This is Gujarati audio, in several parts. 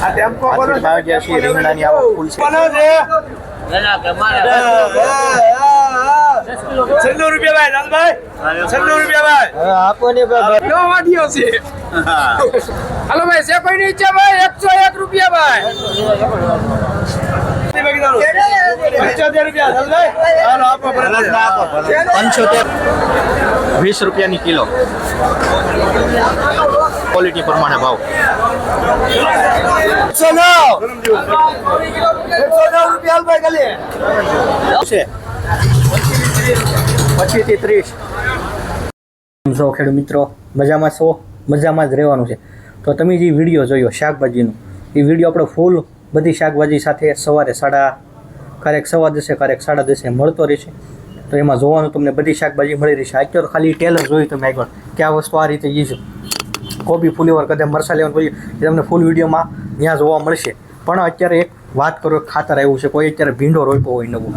માર્કેટમાં આવી ગયા છીએ રીંગણાની આવક ફૂલ છે. છન્નું રૂપિયા ભાઈ લાલભાઈ. છન્નું રૂપિયા ભાઈ. આપો ને કેવો વાઢીઓ છે. હાલો ભાઈ છે કોઈ નીચે ભાઈ એકસો એક રૂપિયા ભાઈ. પંચોતેર વીસ રૂપિયાની કિલો. ક્વોલિટી પ્રમાણે ભાવ. એકસો નવ રૂપિયા છો ખેડૂત મિત્રો, મજામાં છો? મજામાં જ રહેવાનું છે. તો તમે જે વીડિયો જોયો, શાકભાજીનો, એ વીડિયો આપણે ફૂલ બધી શાકભાજી સાથે સવારે સાડા, ક્યારેક સવા દસે, ક્યારેક સાડા દસે મળતો રહેશે. તો એમાં જોવાનું તમને બધી શાકભાજી મળી રહેશે. અત્યારે ખાલી ટેલર જોયું તમે આગળ કે આ વસ્તુ આ રીતે છે. કોબી ફુલેવર કદાચ મરસા લેવાનું એ તમને ફૂલ વિડીયોમાં ત્યાં જોવા મળશે. પણ અત્યારે એક વાત કરો ખાતર આવ્યું છે, કોઈ અત્યારે ભીંડો રોપ્યો હોય નવું.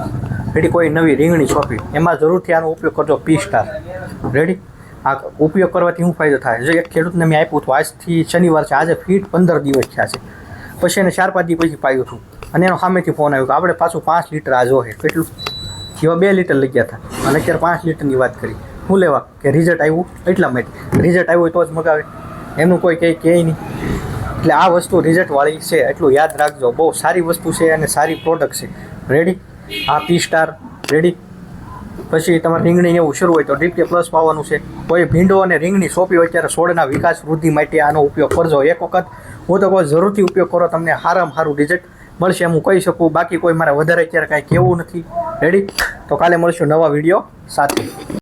રેડી કોઈ નવી રીંગણી છોપી. એમાં જરૂરથી આનો ઉપયોગ કરજો પી સ્ટાર રેડી આ ઉપયોગ કરવાથી શું ફાયદો થાય? જો એક ખેડૂતને મેં આપ્યું હતું, આજથી શનિવાર છે, આજે ફીટ પંદર દિવસ થયા છે. પછી એને ચાર, પાંચ દિવસ પછી પાયું હતું. અને એનો સામેથી ફોન આવ્યો કે, આપણે પાછું પાંચ લીટર આ જોહે. કેટલું? જેવા બે લીટર લઈ ગયા હતા. અને અત્યારે પાંચ લીટરની વાત કરી. શું લેવા? કે રિઝલ્ટ આવ્યું એટલા માટે. રિઝલ્ટ આવ્યું હોય તો જ મગાવે. એમનું કોઈ કંઈ કહે નહીં. એટલે આ વસ્તુ રિઝલ્ટવાળી છે, એટલું યાદ રાખજો. બહુ સારી વસ્તુ છે અને સારી પ્રોડક્ટ છે. રેડી આ પી સ્ટાર રેડી પછી તમારે રીંગણી એવું શરૂ હોય તો ડીપકે પ્લસ પાવાનું છે. કોઈ ભીંડો અને રીંગણી સોંપી હોય ત્યારે છોડના વિકાસ વૃદ્ધિ માટે આનો ઉપયોગ કરજો. એક વખત હું તો કોઈ જરૂરથી ઉપયોગ કરો, તમને સારામાં સારું રિઝલ્ટ મળશે એમ હું કહી શકું. બાકી કોઈ મારે વધારે અત્યારે કાંઈ કહેવું નથી. રેડી તો કાલે મળશું નવા વીડિયો સાથે.